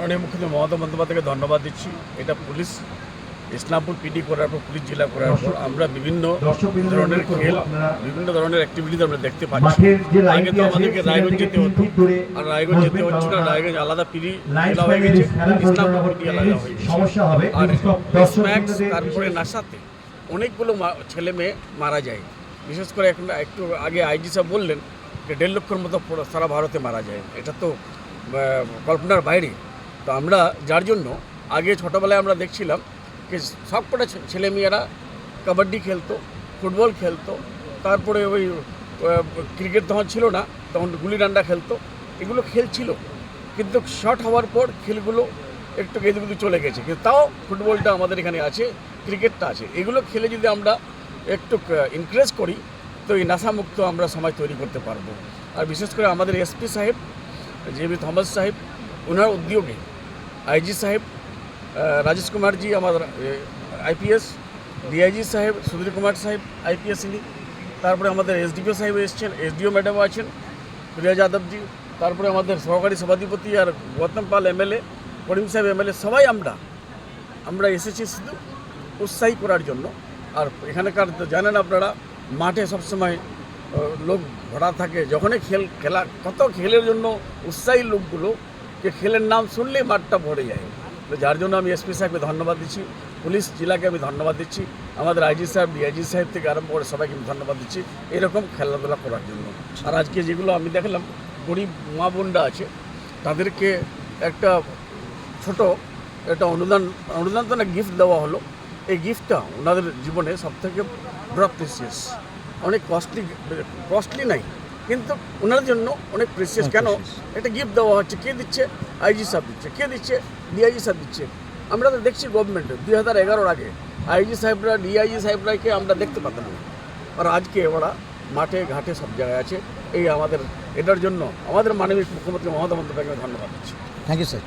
মাননীয় মুখ্যমন্ত্রী মমতা বন্দ্যোপাধ্যায়কে ধন্যবাদ দিচ্ছি। এটা পুলিশ ইসলামপুর পিডি করার পর পুলিশ জেলা করার পর আমরা বিভিন্ন ধরনের খেল বিভিন্ন ধরনের অ্যাক্টিভিটিস আমরা দেখতে পাচ্ছি। আগে তো আমাদেরকে রায়গঞ্জ যেতে হতো আর রায়গঞ্জ যেতে হচ্ছে না রায়গঞ্জ আলাদা পিডি জেলা হয়ে গেছে ইসলামপুর পিডি আলাদা হয়ে গেছে। আর তারপরে নাসাতে অনেকগুলো ছেলে মেয়ে মারা যায়। বিশেষ করে এখন একটু আগে আইজি সাহেব বললেন যে দেড় লক্ষর মতো সারা ভারতে মারা যায়। এটা তো কল্পনার বাইরে। তো আমরা, যার জন্য আগে ছোটোবেলায় আমরা দেখছিলাম যে সব কটা ছে- ছেলে মেয়েরা কাবাডি খেলতো, ফুটবল খেলতো, তারপরে ওই ক্রিকেট তখন ছিল না, তখন গুলি ডান্ডা খেলতো, এগুলো খেলছিল। কিন্তু শর্ট হওয়ার পর খেলগুলো একটু ওদিক চলে গেছে। কিন্তু তাও ফুটবলটা আমাদের এখানে আছে, ক্রিকেটটা আছে। এগুলো খেলে যদি আমরা একটু ইনক্রেজ করি, তো এই নেশামুক্ত আমরা সমাজ তৈরি করতে পারব। আর বিশেষ করে আমাদের এসপি সাহেব জে বি, থমাস সাহেব ওনার উদ্যোগে আইজি সাহেব রাজেশ কুমারজি আমাদের আইপিএস, ডিআইজি সাহেব, সুধীর কুমার সাহেব, আইপিএস ইনি, তারপরে আমাদের এসডিপিও সাহেব এসছেন, এসডিও ম্যাডামও আছেন, প্রিয়া যাদবজি, তারপরে আমাদের সহকারী সভাধিপতি আর গৌতম পাল এমএলএ, করিম সাহেব এমএলএ, সবাই আমরা আমরা এসেছি শুধু উৎসাহী করার জন্য। আর এখানকার জানেন আপনারা, মাঠে সবসময় লোক ভরা থাকে, যখনই খেল, খেলা, কত খেলের জন্য উৎসাহী লোকগুলো যে খেলের নাম শুনলেই মাঠটা ভরে যায়। তো যার জন্য আমি এসপি সাহেবকে ধন্যবাদ দিচ্ছি, পুলিশ জেলাকে আমি ধন্যবাদ দিচ্ছি, আমাদের আইজি সাহেব, ডিআইজি সাহেব থেকে আরম্ভ করে সবাইকে আমি ধন্যবাদ দিচ্ছি এরকম খেলাধুলা করার জন্য। আর আজকে যেগুলো আমি দেখলাম, গরিব মা বোনরা আছে, তাদেরকে একটা ছোট একটা অনুদান অনুদান তো না গিফট দেওয়া হলো। এই গিফটটা ওনাদের জীবনে সবথেকে বড় অনেক কস্টলি কস্টলি নাই। কিন্তু ওনার জন্য অনেক প্রেসিয়াস কেন? একটা গিফট দেওয়া হচ্ছে। কে দিচ্ছে? আইজি সাহেব দিচ্ছে। কে দিচ্ছে? ডিআইজি সাহেব দিচ্ছে। আমরা তো দেখছি গভর্নমেন্টে দুই হাজার এগারোর আগে আইজি সাহেবরা ডিআইজি সাহেবরাকে আমরা দেখতে পাতাম না। আর আজকে ওরা মাঠে ঘাটে সব জায়গায় আছে। এই আমাদের এটার জন্য আমাদের মাননীয় মুখ্যমন্ত্রী মমতা বন্দ্যোপাধ্যায়কে ধন্যবাদ দিচ্ছি। Thank you sir